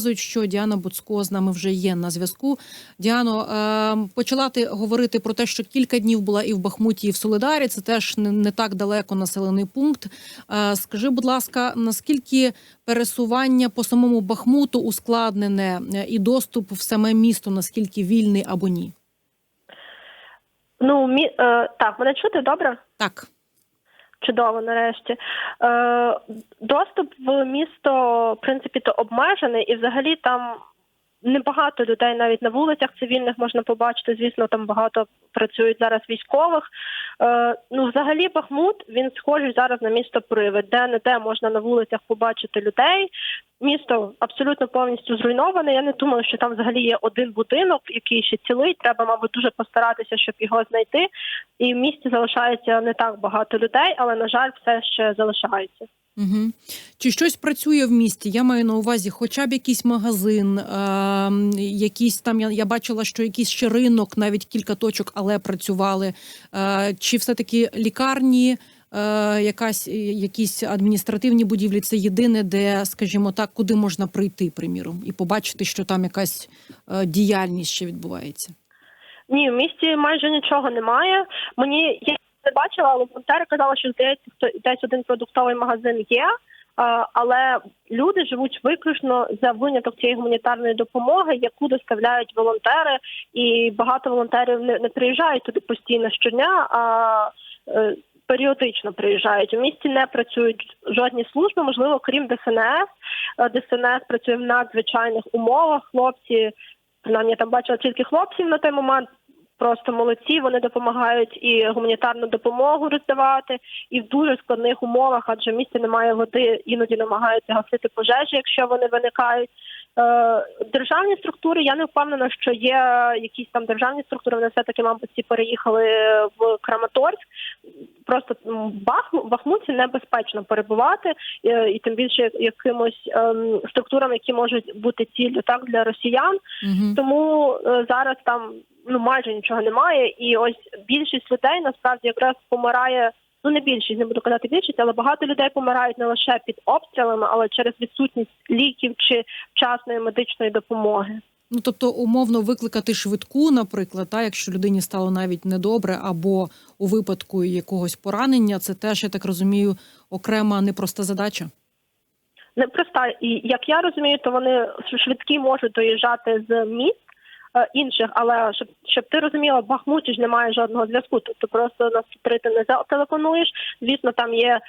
показують, що Діана Буцко з нами вже є на зв'язку. Діано, е, почати говорити про те, що кілька днів була і в Бахмуті, і в Солидарі. Це теж не, не так далеко населений пункт. Е, скажи, будь ласка, наскільки пересування по самому Бахмуту ускладнене е, і доступ в саме місто, наскільки вільний або ні? Ну, мі... е, так, мене чути добре? Так. Чудово, нарешті. Е, доступ в місто, в принципі, то обмежений, і взагалі там небагато людей навіть на вулицях цивільних можна побачити. Звісно, там багато працюють зараз військових. Е, ну, взагалі, Бахмут він схожий зараз на місто Привид, де не де можна на вулицях побачити людей. Місто абсолютно повністю зруйноване. Я не думаю, що там взагалі є один будинок, який ще цілий. Треба, мабуть, дуже постаратися, щоб його знайти. І в місті залишається не так багато людей, але на жаль, все ще залишається. Угу. Чи щось працює в місті? Я маю на увазі, хоча б якийсь магазин, е, якийсь там я, я бачила, що якийсь ще ринок, навіть кілька точок, але працювали. Е, чи все-таки лікарні, е, якась якісь адміністративні будівлі? Це єдине, де, скажімо так, куди можна прийти, приміром, і побачити, що там якась е, діяльність ще відбувається? Ні, в місті майже нічого немає. Мені я не бачила, але волонтери казали, що здається, десь один продуктовий магазин є. Але люди живуть виключно за виняток цієї гуманітарної допомоги, яку доставляють волонтери, і багато волонтерів не, не приїжджають туди постійно щодня, а е, періодично приїжджають. У місті не працюють жодні служби, можливо, крім ДСНС. Е, ДСНС працює в надзвичайних умовах. Хлопці принаймні я там бачила тільки хлопців на той момент. Просто молодці, вони допомагають і гуманітарну допомогу роздавати, і в дуже складних умовах, адже в місті немає води, іноді намагаються гасити пожежі, якщо вони виникають. Е, державні структури, я не впевнена, що є якісь там державні структури. Вони все таки, мабуть, всі переїхали в Краматорськ. Просто в Бахмуті небезпечно перебувати, е, і тим більше якимось ем, структурам, які можуть бути ціллю так для росіян. Угу. Тому е, зараз там ну майже нічого немає, і ось більшість людей насправді якраз помирає. Ну не більшість, не буду казати більшість, але багато людей помирають не лише під обстрілами, але через відсутність ліків чи вчасної медичної допомоги. Ну, тобто, умовно викликати швидку, наприклад, та, якщо людині стало навіть недобре, або у випадку якогось поранення, це теж, я так розумію, окрема непроста задача. Непроста, і як я розумію, то вони швидкі можуть доїжджати з міст інших, але щоб щоб ти розуміла, в Бахмуті ж немає жодного зв'язку. Тобто просто на 103 ти не зателефонуєш. Звісно, там є е,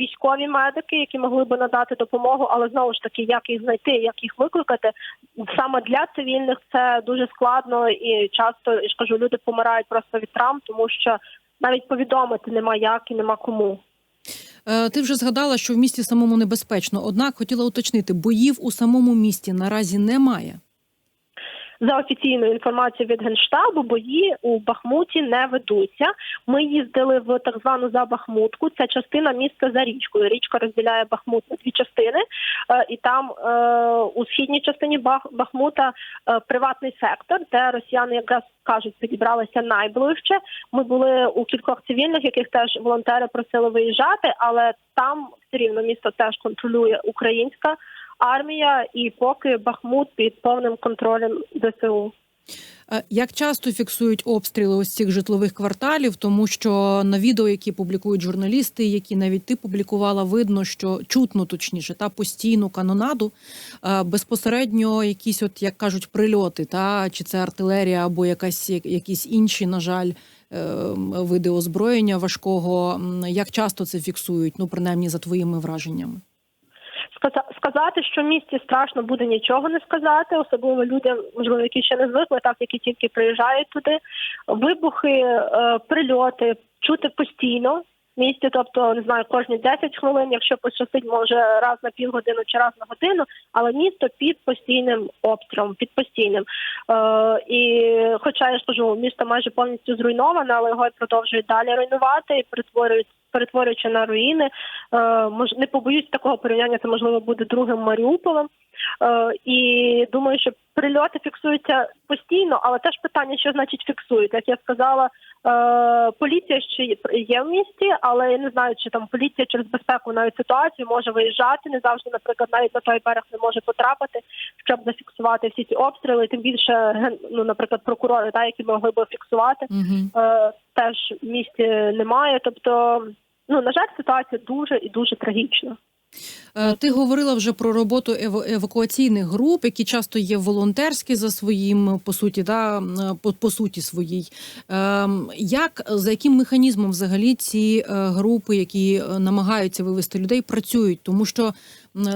військові медики, які могли би надати допомогу, але знову ж таки, як їх знайти, як їх викликати, саме для цивільних це дуже складно і часто я ж кажу, люди помирають просто від травм, тому що навіть повідомити нема як і нема кому. Е, Ти вже згадала, що в місті самому небезпечно. Однак хотіла уточнити, боїв у самому місті наразі немає. За офіційною інформацією від генштабу, бої у Бахмуті не ведуться. Ми їздили в так звану Забахмутку. Це частина міста за річкою. Річка розділяє Бахмут на дві частини, Е, і там е, у східній частині Бах Бахмута е, приватний сектор, де росіяни якраз кажуть, підібралися найближче. Ми були у кількох цивільних, яких теж волонтери просили виїжджати, але там все рівно місто теж контролює українська армія, і поки Бахмут під повним контролем ДСУ. Е, Як часто фіксують обстріли ось цих житлових кварталів, тому що на відео, які публікують журналісти, які навіть ти публікувала, видно, що чутно точніше та постійну канонаду е, безпосередньо якісь, от як кажуть, прильоти, та чи це артилерія або якась якісь інші, на жаль, е, види озброєння важкого. Як часто це фіксують? Ну принаймні за твоїми враженнями. Сказа- Сказати, що в місті страшно буде нічого не сказати, особливо людям, можливо, які ще не звикли, так які тільки приїжджають туди. Вибухи, е, прильоти чути постійно місті, тобто не знаю, кожні 10 хвилин, якщо пощастить, може раз на півгодину чи раз на годину, але місто під постійним обстрілом, під постійним. Е, і хоча я ж кажу, місто майже повністю зруйноване, але його продовжують далі руйнувати і перетворюють. Перетворюючи на руїни, е, мож не побоюсь такого порівняння. Це можливо буде другим Маріуполем. Е, і думаю, що прильоти фіксуються постійно, але теж питання, що значить фіксують. Як я сказала, поліція ще є- в місті, але я не знаю, чи там поліція через безпеку навіть ситуацію може виїжджати. Не завжди, наприклад, навіть на той берег не може потрапити, щоб зафіксувати всі ці обстріли. Тим більше ну, наприклад, прокурори, та які могли би фіксувати, е, теж в місті немає. Тобто, ну на жаль, ситуація дуже і дуже трагічна. Е, Ти говорила вже про роботу ева- евакуаційних груп, які часто є волонтерські за своїм по суті, да, по, по суті своїй. Ем, Як за яким механізмом взагалі ці е, групи, які е, намагаються вивести людей, працюють? Тому що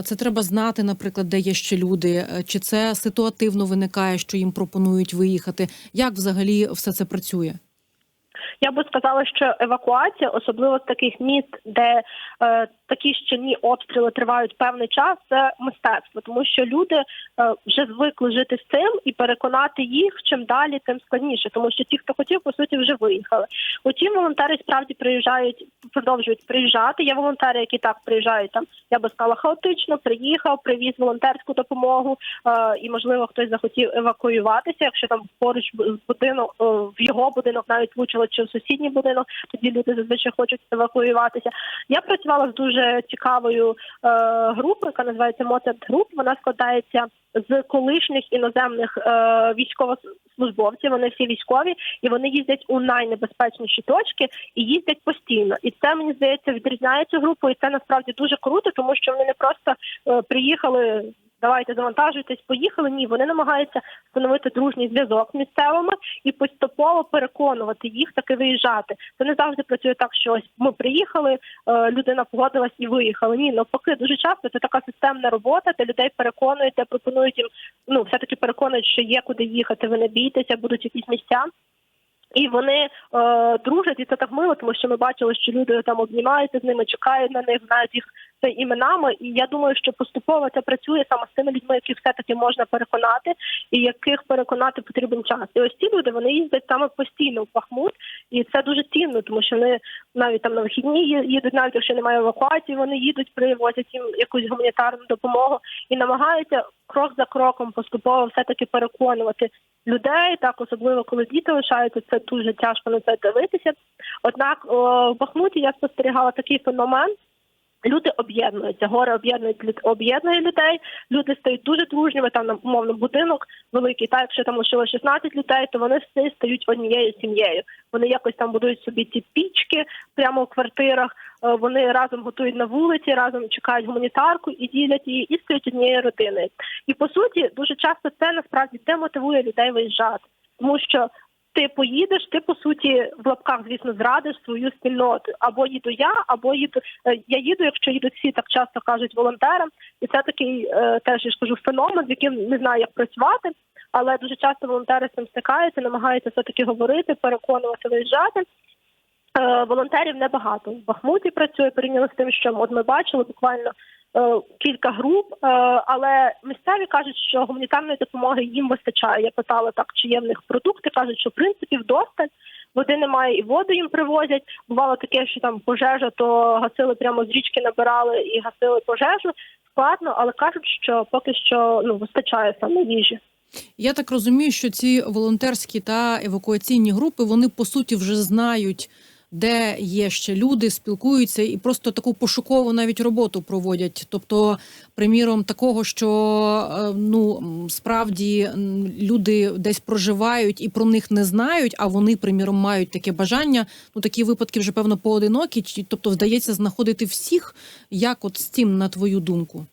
це треба знати, наприклад, де є ще люди, е, чи це ситуативно виникає, що їм пропонують виїхати? Як взагалі все це працює? Я би сказала, що евакуація, особливо з таких міст, де е, такі щільні обстріли тривають певний час, це мистецтво, тому що люди е, вже звикли жити з цим і переконати їх чим далі, тим складніше, тому що ті, хто хотів, по суті, вже виїхали. Утім, волонтери справді приїжджають, продовжують приїжджати. Є волонтери, які так приїжджають там. Я би сказала, хаотично приїхав, привіз волонтерську допомогу, е, і можливо хтось захотів евакуюватися, якщо там поруч б- будинок е, в його будинок навіть влучило чи сусідній будинок. Тоді люди зазвичай хочуть евакуюватися. Я працювала з дуже цікавою е, групою, яка називається Моцарт Груп. Вона складається з колишніх іноземних е, військовослужбовців. Вони всі військові, і вони їздять у найнебезпечніші точки і їздять постійно. І це мені здається відрізняє цю групу, і це насправді дуже круто, тому що вони не просто е, приїхали. Давайте завантажуйтесь, поїхали. Ні, вони намагаються встановити дружній зв'язок з місцевими і поступово переконувати їх таки виїжджати. Це не завжди працює так, що ось ми приїхали, е, людина погодилась і виїхала. Ні, навпаки, дуже часто це така системна робота, де людей переконуєте, пропонують їм ну все таки переконують, що є куди їхати. Ви не бійтеся, будуть якісь місця. І вони е, дружать, і це так мило, тому що ми бачили, що люди там обнімаються з ними, чекають на них, знають їх це іменами. І я думаю, що поступово це працює саме з тими людьми, яких все таки можна переконати, і яких переконати потрібен час. І ось ці люди вони їздять саме постійно в Бахмут, і це дуже цінно, тому що вони навіть там на вихідні їдуть, навіть якщо немає евакуації, вони їдуть, привозять їм якусь гуманітарну допомогу і намагаються крок за кроком поступово все таки переконувати людей, так особливо коли діти лишаються, це дуже тяжко на це дивитися. Однак о, в Бахмуті я спостерігала такий феномен. Люди об'єднуються, горе об'єднують об'єднує людей. Люди стають дуже дружніми. Там умовно будинок великий. Та якщо там лишило 16 людей, то вони всі стають однією сім'єю. Вони якось там будують собі ці пічки прямо в квартирах. е, Вони разом готують на вулиці, разом чекають гуманітарку і ділять її, і стають однією родиною. І по суті, дуже часто це насправді демотивує людей виїжджати, тому що ти поїдеш, ти по суті в лапках, звісно, зрадиш свою спільноту. Або їду я, або їду е, я їду, якщо їдуть всі, так часто кажуть волонтерам, і це такий е, теж я ж кажу феномен, з яким не знаю, як працювати. Але дуже часто волонтери з цим стикаються, намагаються все таки говорити, переконувати, виїжджати. Е, волонтерів небагато. В Бахмуті працює порівняно з тим, що от ми бачили буквально кілька груп, е, але місцеві кажуть, що гуманітарної допомоги їм вистачає. Я питала так, чи є в них продукти. кажуть, що в принципі вдосталь. Води немає і воду їм привозять. Бувало таке, що там пожежа, то гасили прямо з річки, набирали і гасили пожежу. Складно, але кажуть, що поки що ну вистачає саме їжі. Я так розумію, що ці волонтерські та евакуаційні групи вони по суті вже знають, де є ще люди, спілкуються і просто таку пошукову навіть роботу проводять. Тобто, приміром, такого, що е, ну справді люди десь проживають і про них не знають, а вони, приміром, мають таке бажання. Ну такі випадки вже певно поодинокі. Тобто вдається знаходити всіх, як от з цим, на твою думку?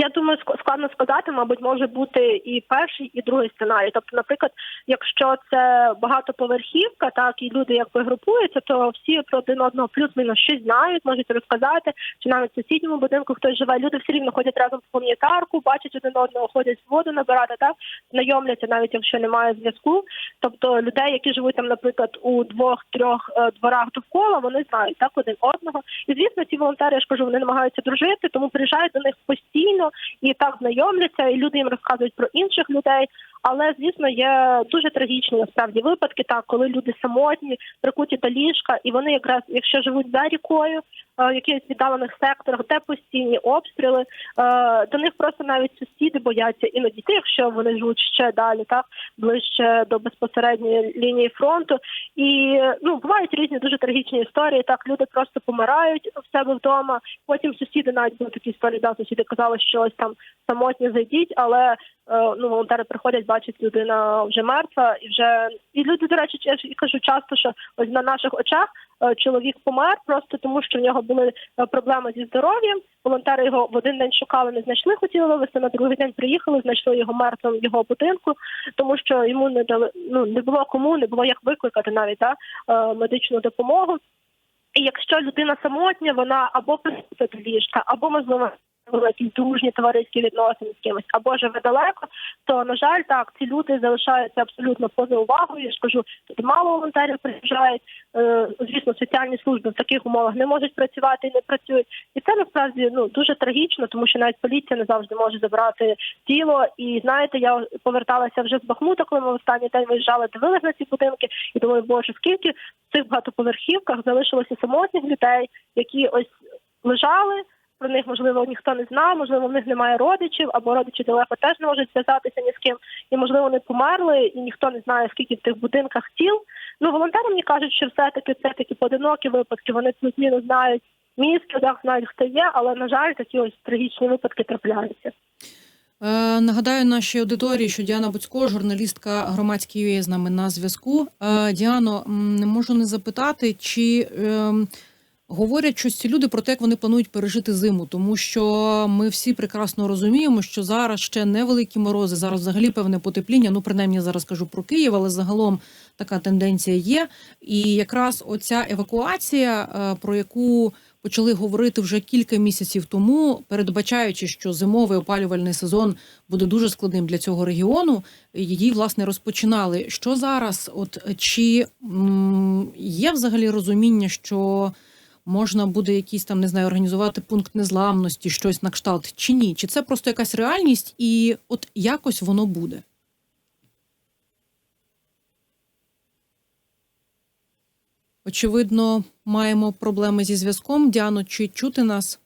Я думаю, ск- складно сказати, мабуть, може бути і перший, і другий сценарій. Тобто, наприклад, якщо це багатоповерхівка, так і люди якби групуються, то всі про один одного плюс-мінус щось знають, можуть розказати, чи навіть в сусідньому будинку хтось живе. Люди все рівно ходять разом в гуманітарку, бачать один одного, ходять воду набирати, так знайомляться, навіть якщо немає зв'язку. Тобто людей, які живуть там, наприклад, у двох-трьох е, дворах довкола, вони знають так один одного. І звісно, ці волонтери я ж кажу, вони намагаються дружити, тому приїжджають до них постійно і так знайомляться, і люди їм розказують про інших людей. Але звісно, є дуже трагічні насправді випадки, так коли люди самотні, прикуті до ліжка, і вони якраз, якщо живуть за рікою, якихось віддалених секторах, де постійні обстріли. Е, До них просто навіть сусіди бояться іноді йти, якщо вони живуть ще далі, так ближче до безпосередньої лінії фронту. І ну бувають різні дуже трагічні історії. Так люди просто помирають в себе вдома. Потім сусіди навіть були такі історії, да, сусіди казали, що ось там самотньо зайдіть, але е, ну волонтери приходять, бачать людина вже мертва, і вже і люди, до речі, я кажу часто, що ось на наших очах е, чоловік помер просто тому, що в нього були е, проблеми зі здоров'ям. Волонтери його в один день шукали, не знайшли, хотіли вивезти. На другий день приїхали, знайшли його мертвим в його будинку, тому що йому не дали ну не було кому, не було як викликати навіть да, е, медичну допомогу. І якщо людина самотня, вона або присутня до ліжка, або можливо якісь дружні товариські відносини з кимось, або живе далеко, то на жаль, так ці люди залишаються абсолютно поза увагою. Я ж кажу, тут мало волонтерів приїжджають. Е, звісно, соціальні служби в таких умовах не можуть працювати і не працюють. І це насправді ну дуже трагічно, тому що навіть поліція не завжди може забрати тіло. І знаєте, я поверталася вже з Бахмута, коли ми в останній день виїжджали, дивилися на ці будинки, і думаю, боже, скільки в цих багатоповерхівках залишилося самотніх людей, які ось лежали. Про них можливо ніхто не знав, можливо, в них немає родичів, або родичі далеко теж не можуть зв'язатися ні з ким, і можливо вони померли, і ніхто не знає, скільки в тих будинках тіл. Ну волонтери мені кажуть, що все-таки це такі поодинокі випадки. Вони плюс-мінус знають місто, так знають, хто є, але на жаль, такі ось трагічні випадки трапляються. Е, нагадаю нашій аудиторії, що Діана Буцько, журналістка громадської з нами на зв'язку. Е, Діано, не можу не запитати, чи е, говорять щось ці люди про те, як вони планують пережити зиму, тому що ми всі прекрасно розуміємо, що зараз ще невеликі морози, зараз взагалі певне потепління. Ну, принаймні, я зараз кажу про Київ, але загалом така тенденція є. І якраз оця евакуація, е, про яку почали говорити вже кілька місяців тому, передбачаючи, що зимовий опалювальний сезон буде дуже складним для цього регіону. Її власне розпочинали. Що зараз? От чи м, є взагалі розуміння, що можна буде якийсь там не знаю, організувати пункт незламності, щось на кшталт, чи ні? Чи це просто якась реальність, і от якось воно буде? Очевидно, маємо проблеми зі зв'язком. Діано, чи чути нас?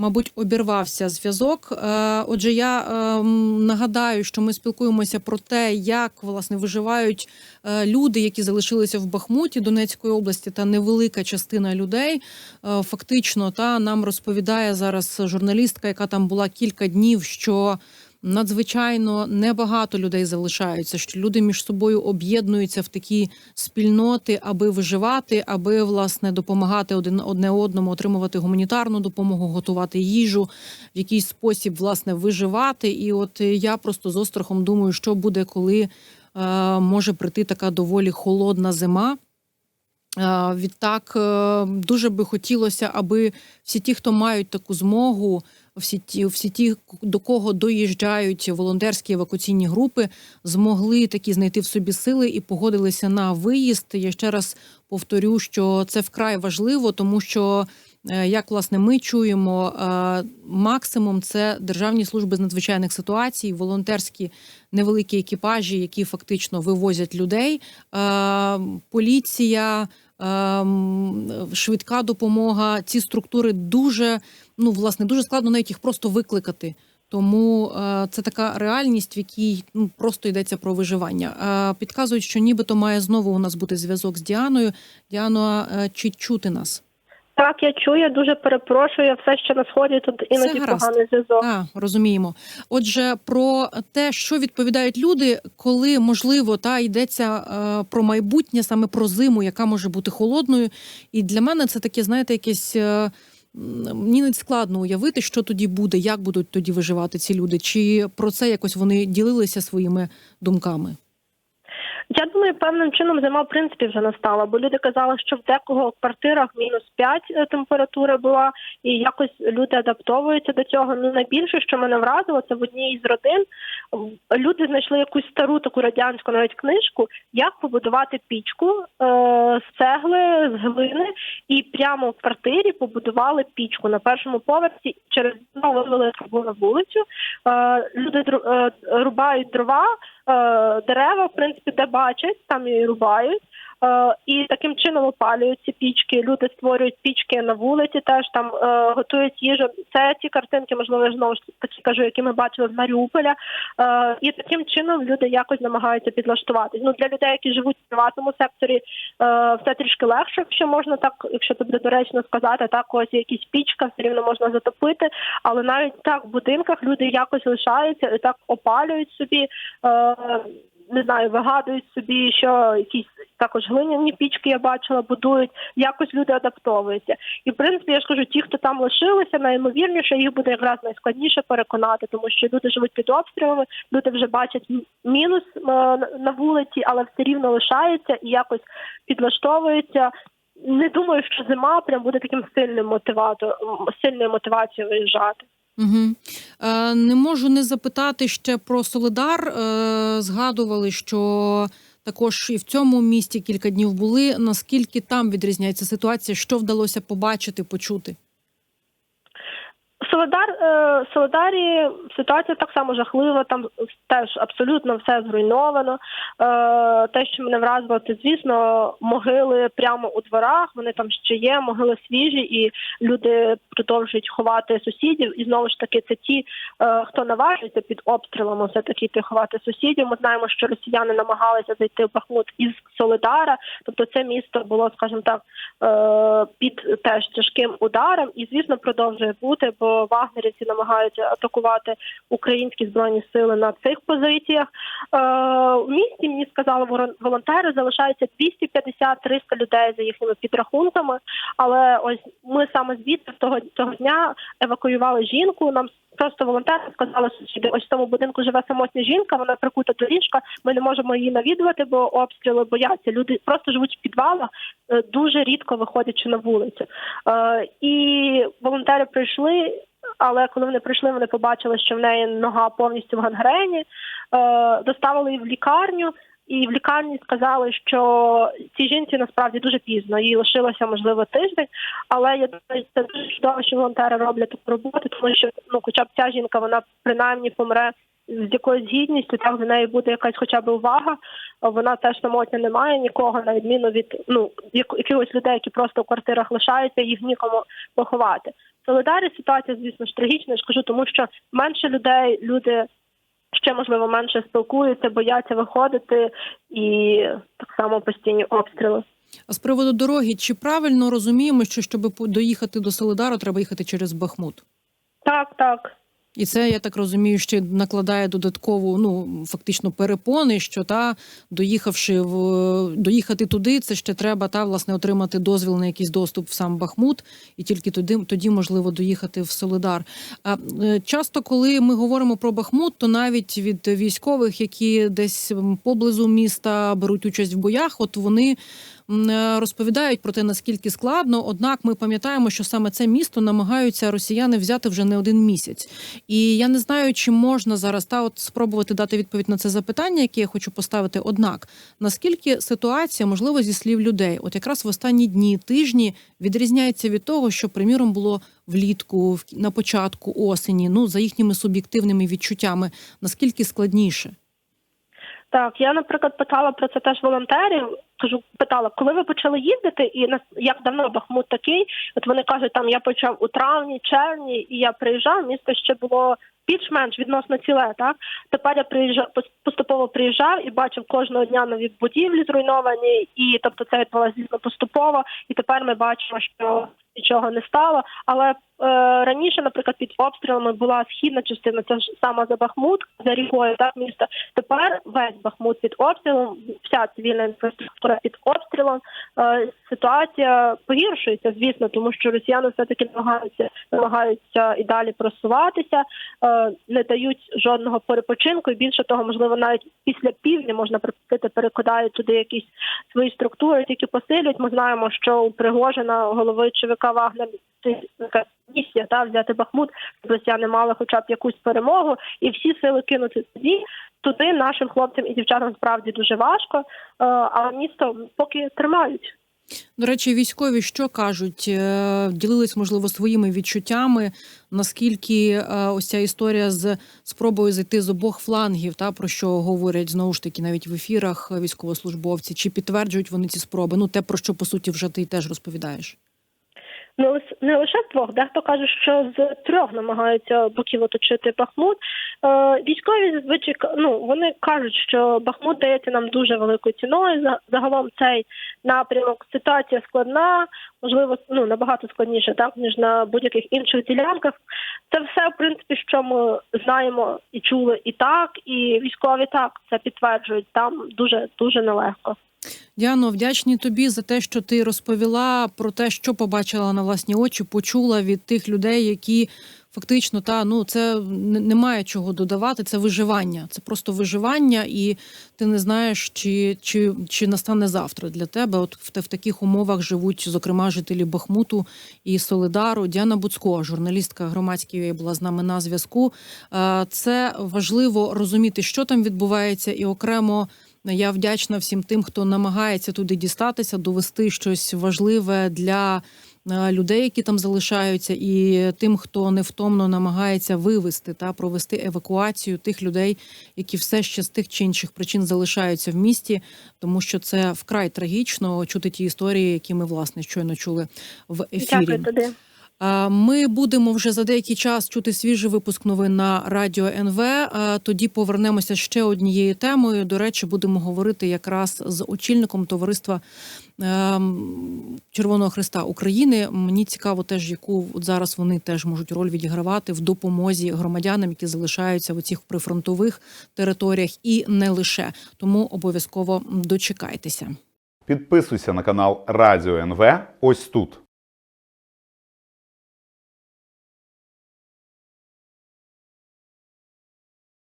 Мабуть, обірвався зв'язок. Е, Отже, я е, нагадаю, що ми спілкуємося про те, як власне виживають е, люди, які залишилися в Бахмуті Донецької області, та невелика частина людей. Фактично, та нам розповідає зараз журналістка, яка там була кілька днів, що надзвичайно небагато людей залишаються, що люди між собою об'єднуються в такі спільноти, аби виживати, аби власне допомагати один одне одному, отримувати гуманітарну допомогу, готувати їжу, в якийсь спосіб власне виживати. І от е, я просто з острахом думаю, що буде, коли е, може прийти така доволі холодна зима. Е, Відтак е, дуже би хотілося, аби всі ті, хто мають таку змогу, всі ті, всі ті, до кого доїжджають волонтерські евакуаційні групи, змогли такі знайти в собі сили і погодилися на виїзд. Я ще раз повторю, що це вкрай важливо, тому що. е, Як власне ми чуємо, е, максимум це державні служби з надзвичайних ситуацій, волонтерські невеликі екіпажі, які фактично вивозять людей. Е, Поліція, швидка допомога. Ці структури дуже ну власне дуже складно навіть їх просто викликати. Тому е, це така реальність, в якій ну просто йдеться про виживання. Е, підказують, що нібито має знову у нас бути зв'язок з Діаною. Діано, е, чи чути нас? Так, я чую, я дуже перепрошую. Все, що на сході, тут іноді гаразд. поганий зв'язок. Так, розуміємо. Отже, про те, що відповідають люди, коли можливо та йдеться е, про майбутнє, саме про зиму, яка може бути холодною. І для мене це таке, знаєте, якесь. е, м, Мені навіть складно уявити, що тоді буде, як будуть тоді виживати ці люди, чи про це якось вони ділилися своїми думками. Я думаю, певним чином зима в принципі вже настала, бо люди казали, що в декого квартирах мінус 5 температура була, і якось люди адаптовуються до цього. Ну найбільше, що мене вразило, це в одній із родин люди знайшли якусь стару таку радянську навіть книжку, як побудувати пічку е, з цегли, з глини, і прямо в квартирі побудували пічку на першому поверсі через вивели трубу на вулицю. Е, люди е, рубають дрова. Е, Дерева, в принципі, де бачать, там і рубають. Е, і таким чином опалюють ці пічки. Люди створюють пічки на вулиці, теж там е, готують їжу. Це ті картинки, можливо, знову ж таки кажу, які ми бачили з Маріуполя. Е, і таким чином люди якось намагаються підлаштуватись. Ну для людей, які живуть в приватному секторі, все трішки легше, якщо можна так, якщо буде доречно сказати, так ось якісь пічка, все рівно можна затопити. Але навіть так в будинках люди якось лишаються і так опалюють собі. Не знаю, вигадують собі, що якісь також глиняні пічки я бачила, будують, якось люди адаптовуються. І в принципі, я ж кажу, ті, хто там лишилися, найімовірніше їх буде якраз найскладніше переконати, тому що люди живуть під обстрілами, люди вже бачать мінус е, на вулиці, але все рівно лишаються і якось підлаштовуються. Не думаю, що зима прям буде таким сильним мотиватором, сильною мотивацією виїжджати. Угу. Е, не можу не запитати ще про Солидар. Е, згадували, що також і в цьому місті кілька днів були. Наскільки там відрізняється ситуація? Що вдалося побачити, почути? Солидар, е, Солидарі ситуація так само жахлива. Там теж абсолютно все зруйновано. Е, те, що мене вразило, це звісно могили прямо у дворах. Вони там ще є, могили свіжі, і люди продовжують ховати сусідів. І знову ж таки, це ті, е, хто наважується під обстрілами, все таки йти ховати сусідів. Ми знаємо, що росіяни намагалися зайти в Бахмут із Солидара. Тобто, це місто було, скажімо так, під теж тяжким ударом, і звісно продовжує бути, бо вагнерівці намагаються атакувати українські збройні сили на цих позиціях. Е, в місті мені сказали волонтери, залишається 250-300 людей за їхніми підрахунками. Але ось ми саме звідти того цього дня евакуювали жінку. Нам просто волонтери сказали сусіди, ось в тому будинку живе самотня жінка, вона прикута до ліжка. Ми не можемо її навідувати, бо обстріли бояться. Люди просто живуть в підвалах, е, дуже рідко виходячи на вулицю. Е, і волонтери прийшли. Але коли вони прийшли, вони побачили, що в неї нога повністю в гангрені. Е, доставили її в лікарню, і в лікарні сказали, що цій жінці насправді дуже пізно. Їй лишилося можливо тиждень. Але я думаю, це дуже чудово, що волонтери роблять таку роботу, тому що ну, хоча б ця жінка, вона принаймні помре з якоюсь гідністю, так за нею буде якась хоча б увага. Вона теж самотня немає нікого, на відміну від ну якихось людей, які просто в квартирах лишаються, їх нікому поховати. В Солидарі ситуація, звісно ж, трагічна, я ж кажу, тому що менше людей, люди ще можливо менше спілкуються, бояться виходити, і так само постійні обстріли. А з приводу дороги, чи правильно розуміємо, що щоб доїхати до Солидару, треба їхати через Бахмут? Так, так. І це я так розумію, ще накладає додаткову, ну фактично перепони, що та доїхавши в доїхати туди, це ще треба та власне отримати дозвіл на якийсь доступ в сам Бахмут, і тільки тоді тоді можливо доїхати в Солидар. А е, часто, коли ми говоримо про Бахмут, то навіть від військових, які десь поблизу міста беруть участь в боях, от вони розповідають про те, наскільки складно. Однак ми пам'ятаємо, що саме це місто намагаються росіяни взяти вже не один місяць. І я не знаю, чи можна зараз та от спробувати дати відповідь на це запитання, яке я хочу поставити. Однак наскільки ситуація, можливо, зі слів людей, от якраз в останні дні, тижні відрізняється від того, що приміром було влітку, на початку осені, ну за їхніми суб'єктивними відчуттями, наскільки складніше? Так, я, наприклад, питала про це теж волонтерів. Кажу, питала, коли ви почали їздити, і як давно Бахмут такий? От вони кажуть, там я почав у травні, червні, і я приїжджав. Місто ще було більш-менш відносно ціле. Так тепер я приїжджав поступово приїжджав і бачив кожного дня нові будівлі зруйновані, і тобто це відбулося поступово. І тепер ми бачимо, що нічого не стало. Але раніше, наприклад, під обстрілами була східна частина, це ж саме за Бахмут, за рікою, так місто. Тепер весь Бахмут під обстрілом, вся цивільна інфраструктура під обстрілом. Е, ситуація погіршується, звісно, тому що росіяни все таки намагаються намагаються і далі просуватися, е, не дають жодного перепочинку. І більше того, можливо, навіть після півдня можна припустити, перекидають туди якісь свої структури, які посилюють. Ми знаємо, що у Пригожина голови ЧВК Вагнер місія та взяти Бахмут, щоб росіяни мали хоча б якусь перемогу, і всі сили кинути тоді. Туди нашим хлопцям і дівчатам справді дуже важко, але місто поки тримають. До речі, військові що кажуть? Е, Ділились, можливо, своїми відчуттями. Наскільки е, ось ця історія з спробою зайти з обох флангів, та про що говорять знову ж таки навіть в ефірах військовослужбовці, чи підтверджують вони ці спроби? Ну те про що по суті вже ти теж розповідаєш. Не не лише двох, дехто каже, що з трьох намагаються боків оточити Бахмут. Е, військові зазвичай к- ну вони кажуть, що Бахмут дається нам дуже великою ціною. За- Загалом цей напрямок ситуація складна, можливо, ну набагато складніше, так ніж на будь-яких інших ділянках. Це все, в принципі, що ми знаємо і чули і так, і військові так це підтверджують. Там дуже дуже нелегко. Діано, вдячні тобі за те, що ти розповіла про те, що побачила на власні очі, почула від тих людей, які фактично та ну це немає чого додавати. Це виживання. Це просто виживання, і ти не знаєш, чи, чи, чи настане завтра для тебе. От в, в таких умовах живуть, зокрема, жителі Бахмуту і Солидару. Діана Буцько, журналістка громадської, була з нами на зв'язку. Е, Це важливо розуміти, що там відбувається, і окремо. Я вдячна всім тим, хто намагається туди дістатися, довести щось важливе для е, людей, які там залишаються, і тим, хто невтомно намагається вивести та провести евакуацію тих людей, які все ще з тих чи інших причин залишаються в місті, тому що це вкрай трагічно чути ті історії, які ми власне щойно чули в ефірі. Дякую. А, Ми будемо вже за деякий час чути свіжий випуск новин на радіо НВ. Тоді повернемося ще однією темою. До речі, будемо говорити якраз з очільником товариства ем, Червоного Христа України. Мені цікаво, теж яку зараз вони теж можуть роль відігравати в допомозі громадянам, які залишаються в цих прифронтових територіях, і не лише тому обов'язково дочекайтеся. Підписуйся на канал Радіо НВ ось тут.